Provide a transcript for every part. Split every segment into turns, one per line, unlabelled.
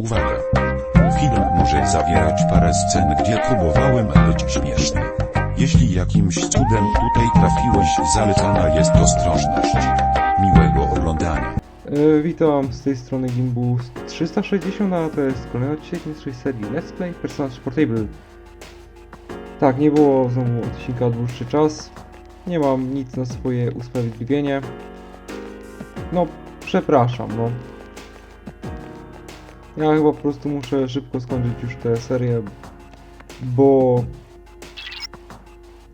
Uwaga! Film może zawierać parę scen, gdzie próbowałem być śmieszny. Jeśli jakimś cudem tutaj trafiłeś, zalecana jest ostrożność. Miłego oglądania.
E, witam z tej strony Gimbu 360, a to jest kolejny odcinek naszej serii Let's Play Personage Portable. Tak, nie było znowu odcinka dłuższy czas. Nie mam nic na swoje usprawiedliwienie. No, przepraszam, no. Ja chyba po prostu muszę szybko skończyć już tę serię, bo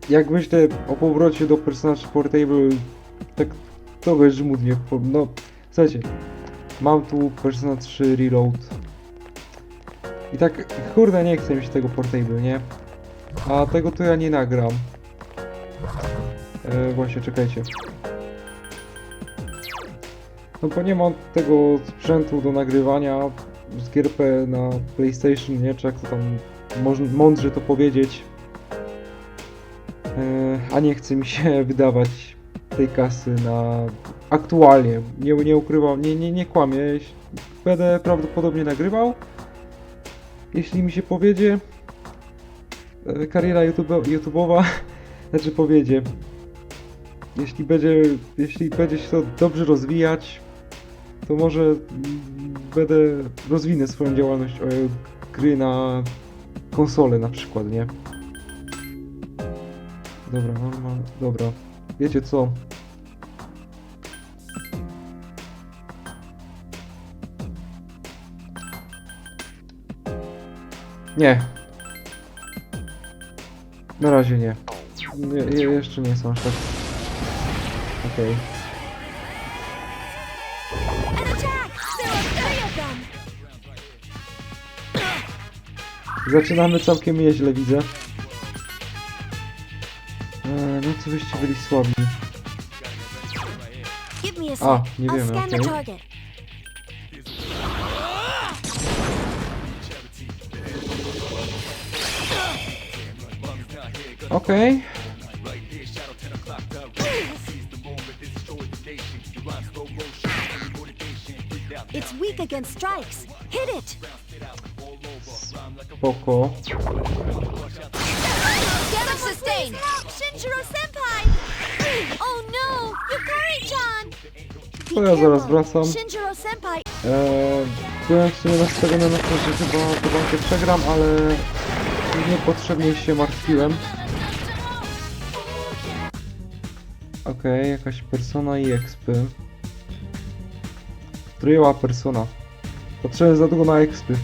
jak myślę o powrocie do Personage Portable, tak bez żmudnie, no Słuchajcie, mam tu Persona 3 Reload. I tak, kurde, nie chcę mi się tego portable, nie? A tego to ja nie nagram. E, właśnie, czekajcie. No bo nie mam tego sprzętu do nagrywania z GRP na PlayStation, nie? Czy jak to tam mądrze to powiedzieć. E, a nie chce mi się wydawać tej kasy na aktualnie, nie, nie ukrywam, nie, nie, nie kłamię. Będę prawdopodobnie nagrywał. Jeśli mi się powiedzie, e, kariera YouTube, YouTube'owa, znaczy powiedzie, jeśli będzie, jeśli będzie się to dobrze rozwijać, to może będę rozwinę swoją działalność o gry na konsolę na przykład, nie? Dobra, normal, dobra. Wiecie co? Nie. Na razie nie. nie je, jeszcze nie są aż tak. Okej.
An
Zaczynamy całkiem nieźle, widzę. Eee, no co wyście byli słabi.
A
nie wiemy, okej.
target.
Okej.
It's weak against strikes. Hit it!
Spoko.
Sustained! Shinjiro senpai! Oh no! Yukari-chan!
To ja zaraz wracam.
Shinjiro senpai!
Eee, byłem w sumie nastawiony na to, że chyba tę walkę przegram, ale niepotrzebnie się martwiłem. Okej, jakaś persona i expy. Trójła persona. Potrzebne za długo na expy.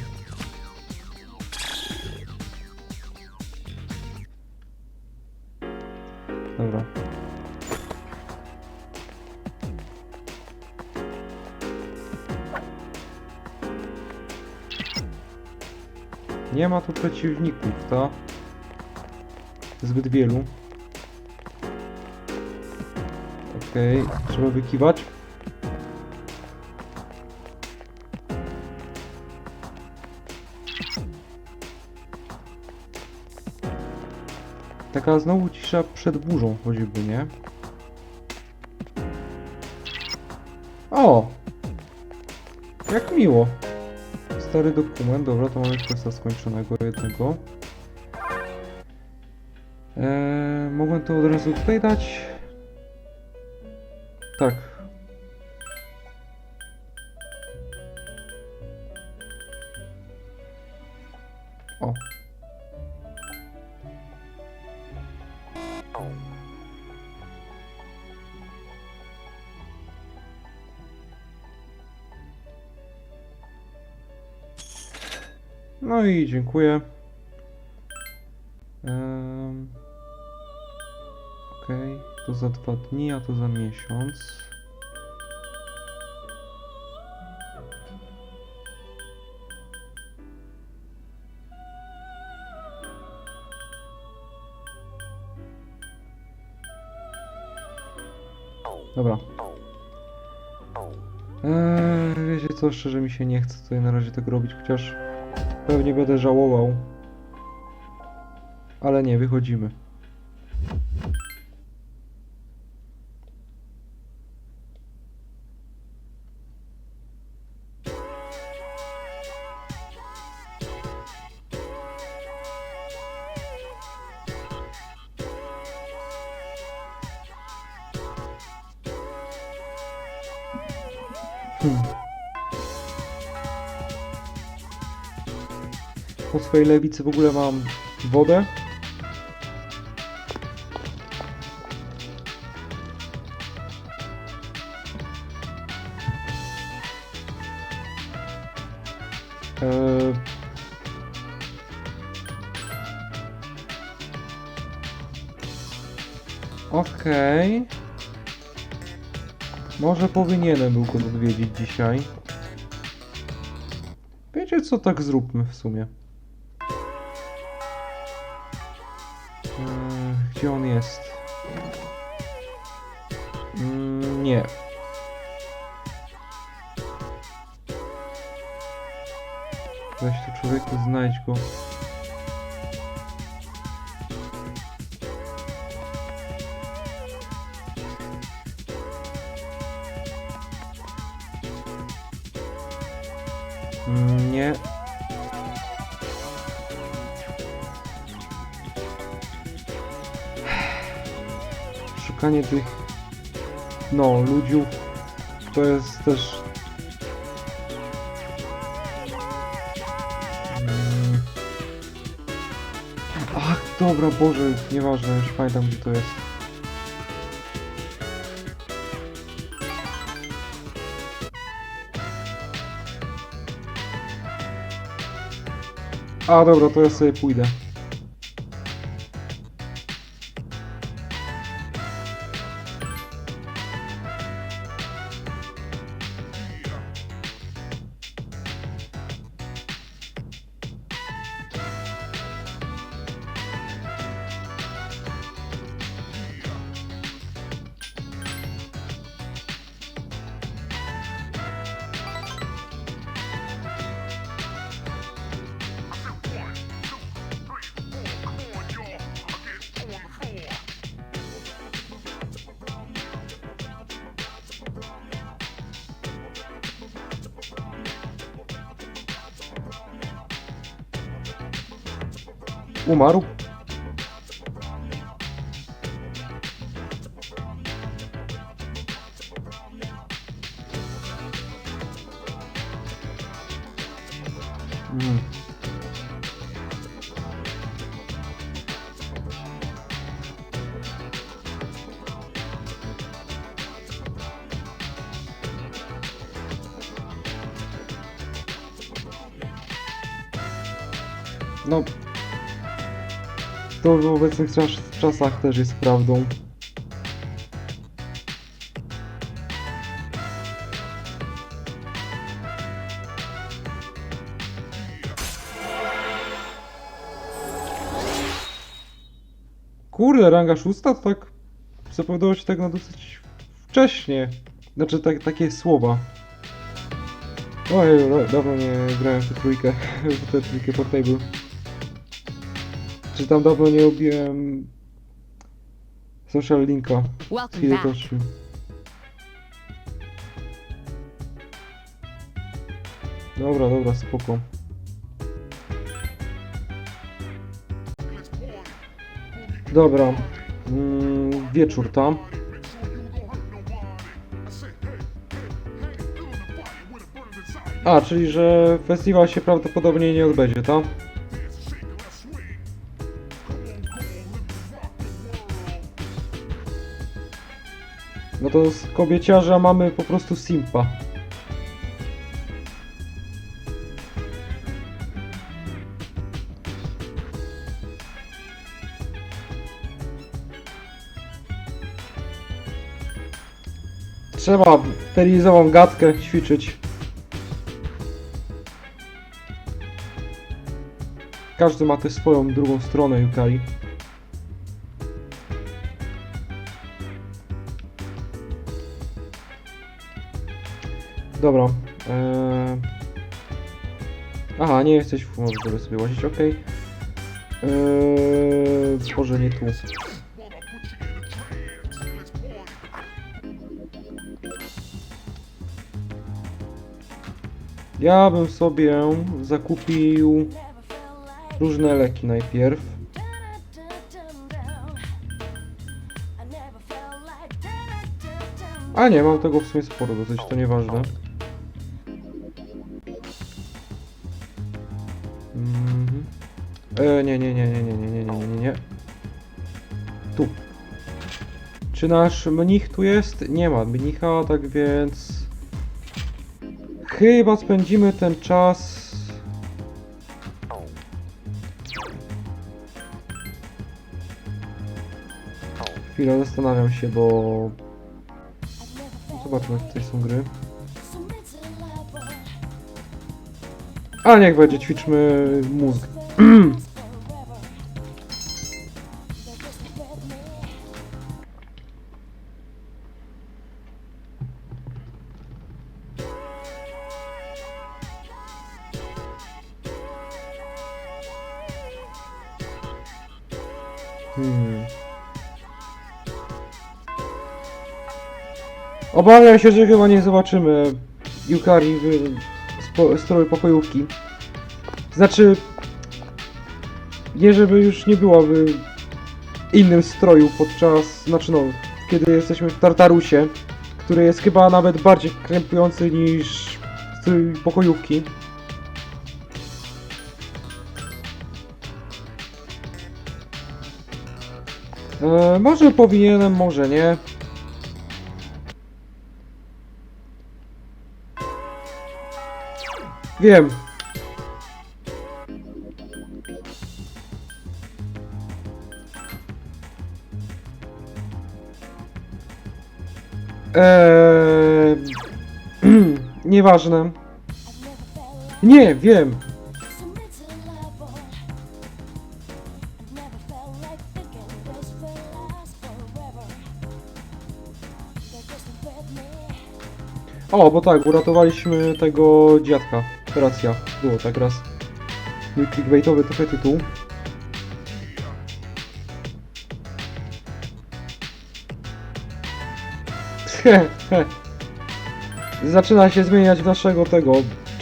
Nie ma tu przeciwników, to zbyt wielu. Okej, trzeba wykiwać. Taka znowu cisza przed burzą choćby, nie? O! Jak miło. Stary dokument, dobra, to mamy questa skończonego jednego. Eee, mogłem to od razu tutaj dać. Tak. O. No i dziękuję. Um, Okej, to za dwa dni, a to za miesiąc. Dobra. Eee, wiecie co, szczerze mi się nie chce tutaj na razie tego robić, chociaż pewnie będę żałował. Ale nie, wychodzimy. Swojej lewicy w ogóle mam wodę. Eee... Okej. Może powinienem był go odwiedzić dzisiaj. Wiecie co, tak zróbmy w sumie. Gdzie on jest? Mm, nie. Weź tu człowieku, znajdź go. Szukanie tych no, ludziów to jest też Mm. Ach, dobra, Boże, nieważne, już pamiętam gdzie to jest. A, dobra, to ja sobie pójdę. Umarł. Mm. To w obecnych czas- czasach też jest prawdą. Kurde, ranga szósta to tak zapowiadało się tak na dosyć wcześnie. Znaczy tak, takie słowa. Oj, da- dawno nie grałem w tę trójkę, w tę trójkę portable. Czy tam dawno nie robiłem social linka z
Welcome back.
Dobra, dobra, spoko. Dobra, mm, wieczór tam. A, czyli że festiwal się prawdopodobnie nie odbędzie, tak? To z kobieciarza mamy po prostu simpa. Trzeba sterilizową gadkę ćwiczyć. Każdy ma też swoją drugą stronę Yukari. Dobra. Eee... Aha, nie jesteś w może sobie łazić, okej. Eee... Boże, nie tu. Ja bym sobie zakupił różne leki najpierw. A nie, mam tego w sumie sporo dosyć, to nieważne. E, nie, nie, nie, nie, nie, nie, nie, nie, nie, nie. Tu. Czy nasz mnich tu jest? Nie ma mnicha, tak więc... Chyba spędzimy ten czas... Chwilę, zastanawiam się, bo... Zobaczmy, tutaj są gry. A niech będzie, ćwiczmy mózg. Obawiam się, że chyba nie zobaczymy Yukari w stroju pokojówki. Znaczy, nie żeby już nie była w innym stroju podczas, znaczy no, kiedy jesteśmy w Tartarusie, który jest chyba nawet bardziej krępujący niż strój pokojówki. E, może powinienem, może nie. Wiem. Eee, nieważne. Nie, wiem. O, bo tak, uratowaliśmy tego dziadka. Racja, było tak raz. Mój clickbaitowy trochę tytuł. Zaczyna się zmieniać naszego tego,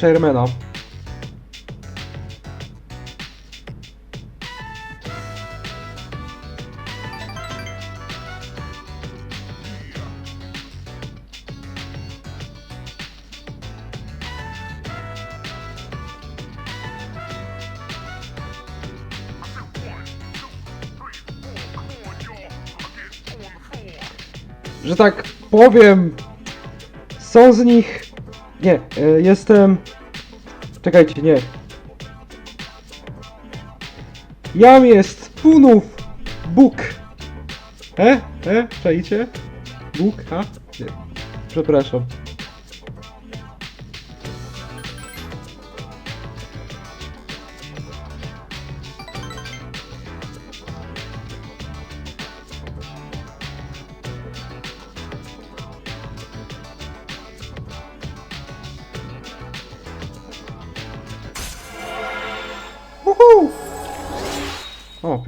chairmana. Że tak powiem, są z nich. Nie, e, jestem. Czekajcie, nie. Jam jest Punów Bóg. E? E? Czajcie? Bóg? A? Nie. Przepraszam.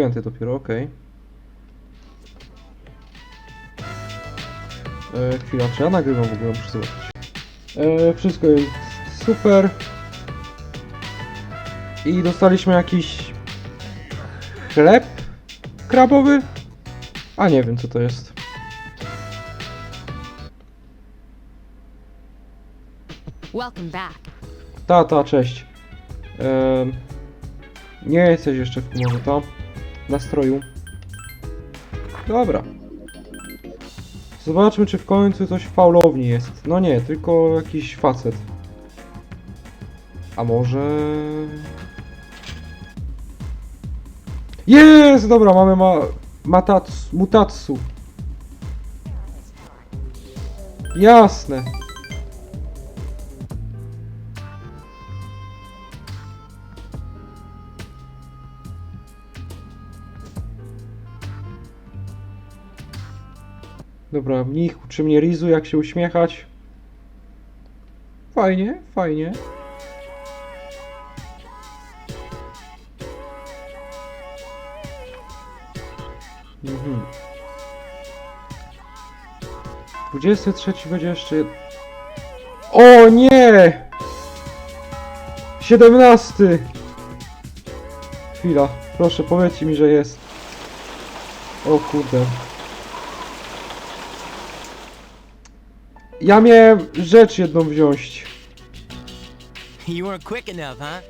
Piąty dopiero, okej. E, chwila, czy ja nagrywam w ogóle? Muszę zobaczyć. E, wszystko jest super. I dostaliśmy jakiś chleb krabowy? A nie wiem co to jest.
Welcome back.
Tata, cześć. Em, nie jesteś jeszcze w humorze, to? Nastroju. Dobra. Zobaczmy, czy w końcu coś w faulowni jest. No nie, tylko jakiś facet. A może... Jest! Dobra, mamy ma... Matatsu, mutatsu. Jasne. Dobra, mnich uczy mnie Rizu, jak się uśmiechać. Fajnie, fajnie. Mhm. 23 będzie jeszcze... O nie! 17! Chwila, proszę powiedzcie mi, że jest. O kurde. Ja miałem rzecz jedną wziąć.
You weren't quick enough, huh?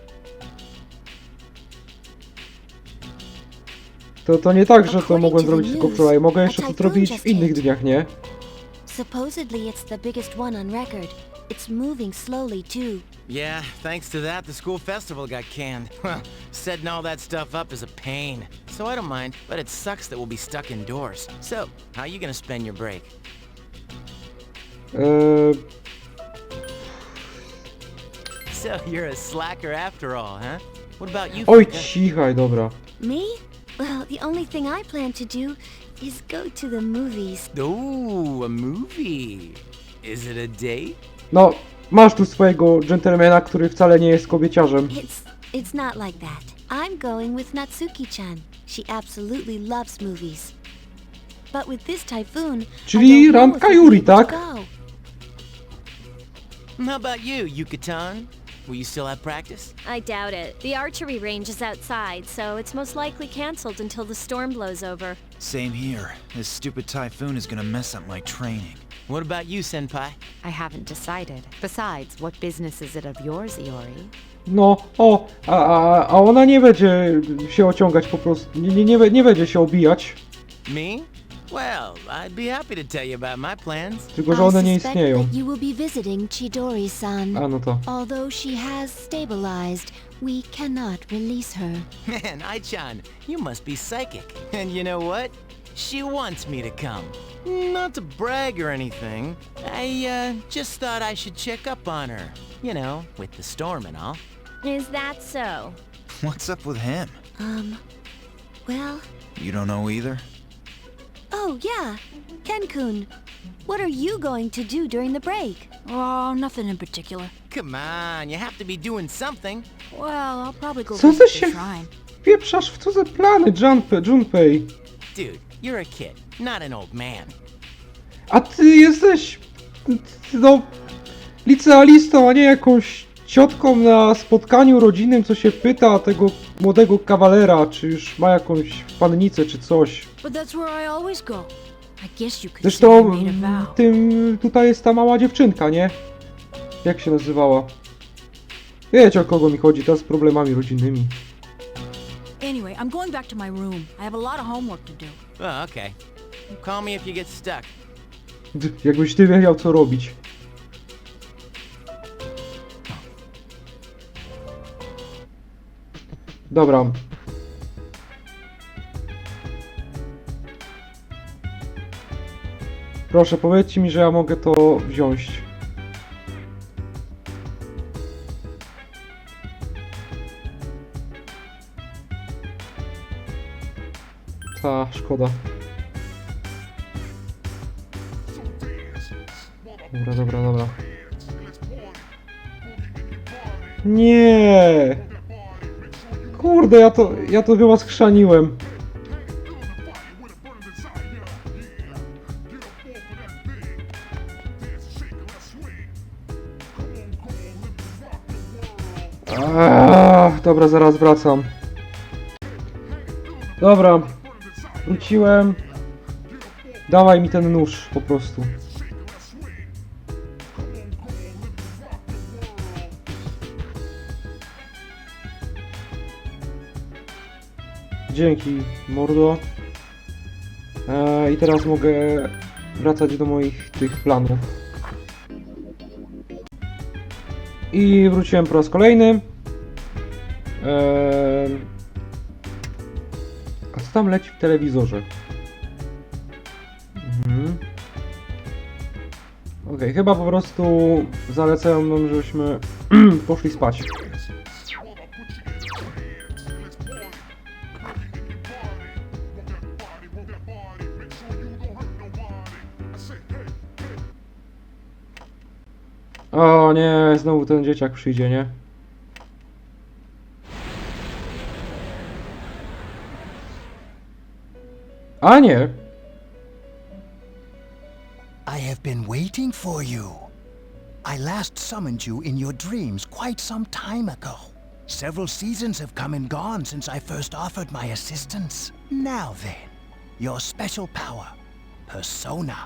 To, to nie tak, że to mogłem zrobić tylko wczoraj. Mogę jeszcze to zrobić w innych dniach, nie?
Supposedly it's the biggest one on record. It's moving slowly too.
Yeah, thanks to that, the school festival got canned. Setting all that stuff up is a pain. So I don't mind, but it sucks that we'll be stuck indoors. So, how are you gonna spend your break?
Eee,
So you're a slacker after all, huh? What about you?
oj, cichaj, dobra.
Me? Well, the only thing I plan to do is go to the movies.
Ooh, a movie. Is it a date?
No, masz tu swojego dżentelmena, który wcale nie jest kobieciarzem.
It's it's not like that. I'm going with Natsuki-chan. She absolutely loves movies. But with this typhoon, I
Czyli
don't know if
Yuri,
able to
tak?
go.
Mm, how about you, Yucatan? Will you still have practice?
I doubt it. The archery range is outside, so it's most likely cancelled until the storm blows over.
Same here. This stupid typhoon is gonna mess up my training.
What about you, Senpai?
I haven't decided. Besides, what business is it of yours, Iori?
No, o, a, a, a ona nie będzie się ociągać po prostu, nie, nie, nie, be- nie będzie się obijać,
Me? Well, I'd be happy to tell you about my plans.
tylko że one nie istnieją.
you will be visiting Chidori-san.
A no to.
Although she has stabilized, we cannot release her.
Man, Ai-chan, you must be psychic. And you know what? She wants me to come. Not to brag or anything. I, uh, just thought I should check up on her. You know, with the storm and all.
Is that so?
What's up with him?
Um, well,
You don't know either?
Oh yeah, Ken-kun. What are you going to do during the break?
Oh, nothing in particular.
Come on, you have to be doing something.
Well, I'll probably go
Co ty
visit
się
the shrine.
wpieprzasz w cudze plany, Junpei? Junpei?
Dude, you're a kid, not an old man.
A ty jesteś, no, licealistą, a nie jakąś ciotką na spotkaniu rodzinnym, co się pyta tego młodego kawalera, czy już ma jakąś pannicę, czy coś. Zresztą mm, tym tutaj jest ta mała dziewczynka, nie? Jak się nazywała? Wiecie o kogo mi chodzi, ta z problemami rodzinnymi.
Anyway, I'm going back to my room. I have a lot of homework to do.
Oh, okay. Call me if you get stuck.
Jakbyś ty wiedział co robić. Dobra. Proszę, powiedzcie mi, że ja mogę to wziąć. Ta, szkoda. Dobra, dobra, dobra. Nie! Kurde, ja to, ja to chyba skrzaniłem. Ach, dobra, zaraz wracam. Dobra, wróciłem. Dawaj mi ten nóż po prostu. Dzięki, mordo. E, I teraz mogę wracać do moich tych planów. I wróciłem po raz kolejny. E, a co tam leci w telewizorze? Mhm. Okej, chyba po prostu zalecają nam, żebyśmy poszli spać. O nie, znowu ten dzieciak przyjdzie, nie? A nie.
I have been waiting for you. I last summoned you in your dreams quite some time ago. Several seasons have come and gone since I first offered my assistance. Now then, your special power, Persona.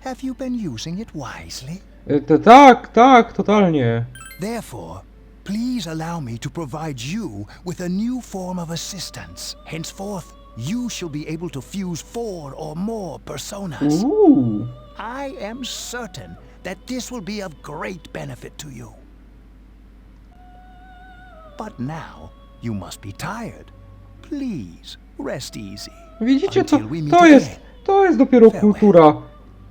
Have you been using it wisely?
E, t- tak, tak, totalnie.
Therefore, please allow me to provide you with a new form of assistance. Henceforth, you shall be able to fuse four or more personas.
Uuu.
I am certain that this will be of great benefit to you. But now you must be tired. Please rest easy.
Widzicie, to,
Until we meet
to jest, to jest dopiero kultura.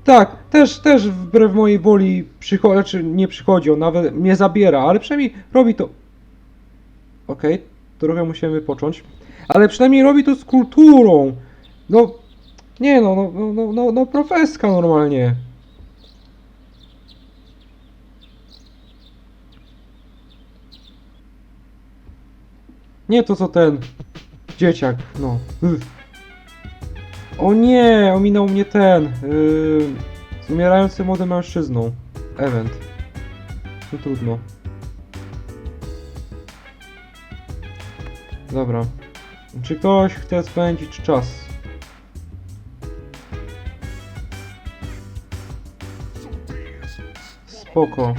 Tak, też, też wbrew mojej woli przychodzi, czy nie przychodzi, on nawet mnie zabiera, ale przynajmniej robi to... Okej, trochę musimy wypocząć. Ale przynajmniej robi to z kulturą. No, nie no, no, no, no, no, no profeska normalnie. Nie to co ten dzieciak, no. Uff. O nie, ominął mnie ten. Yy, z umierającym młodym mężczyzną. Event. No trudno. Dobra. Czy ktoś chce spędzić czas? Spoko.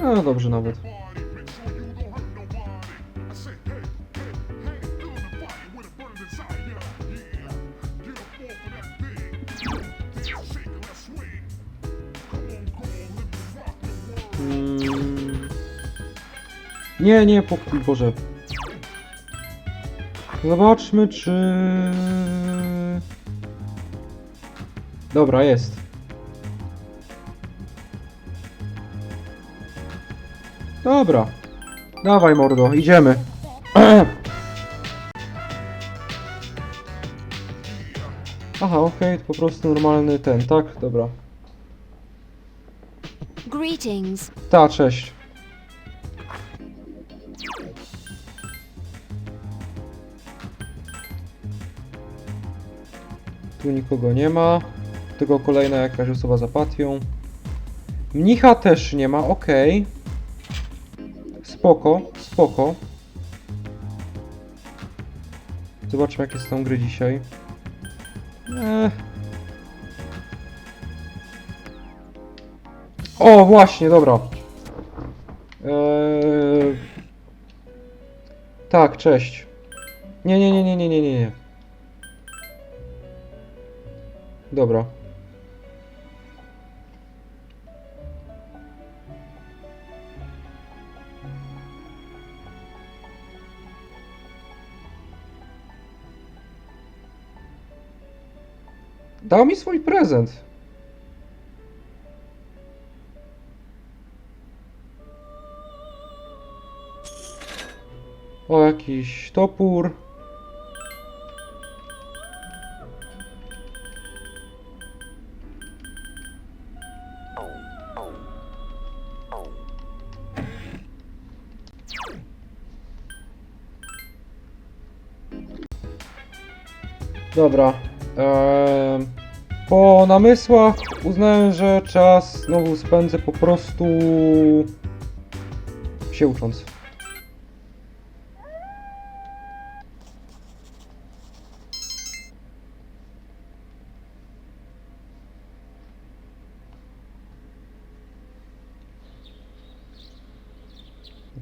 No dobrze nawet. Nie, nie, pokój Boże. Zobaczmy, czy... Dobra, jest. Dobra. Dawaj, mordo, idziemy. Aha, okej, to po prostu normalny ten, tak? Dobra.
Greetings.
Ta, cześć. Tu nikogo nie ma. Tylko kolejna jakaś osoba z apatią. Mnicha też nie ma, okej. Spoko, spoko. Zobaczmy jakie są gry dzisiaj. Ech. O, właśnie, dobra. Eee... Tak, cześć. Nie, nie, nie, nie, nie, nie, nie, Dobra. Dał mi swój prezent. O, jakiś topór. Dobra. Eee, po namysłach uznałem, że czas znowu spędzę po prostu się ucząc.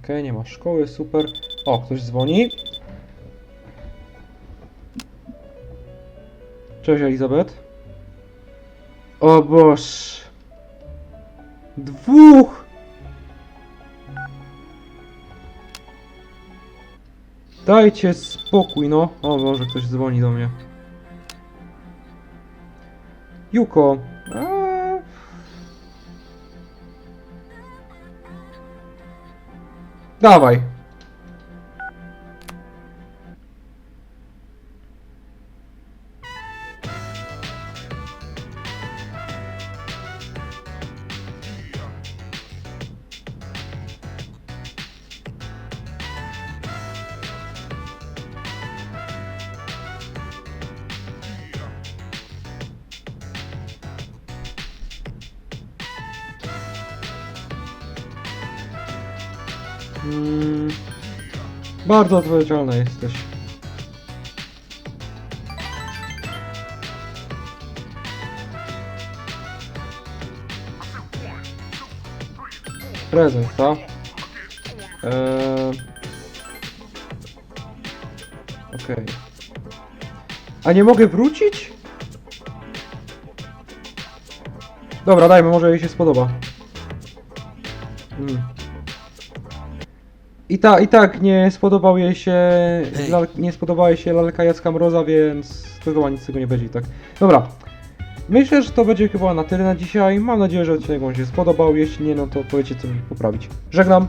Okej, nie ma szkoły, super. O, ktoś dzwoni. Cześć Elizabeth. O boż. Dwóch! Dajcie spokój, no. O Boże, ktoś dzwoni do mnie. Juko. Eee... Dawaj. Mm, bardzo odpowiedzialna jesteś. Prezent, tak? Eee, Okej. A nie mogę wrócić? Dobra, dajmy, może jej się spodoba. Mm. I, ta, I tak nie spodobał jej się.
Hej.
Lal, nie spodobała jej się lalka Jacka Mroza, więc to chyba nic z tego nie będzie i tak. Dobra. Myślę, że to będzie chyba na tyle na dzisiaj. Mam nadzieję, że odcinek Wam się spodobał. Jeśli nie, no to powiecie co mi poprawić. Żegnam.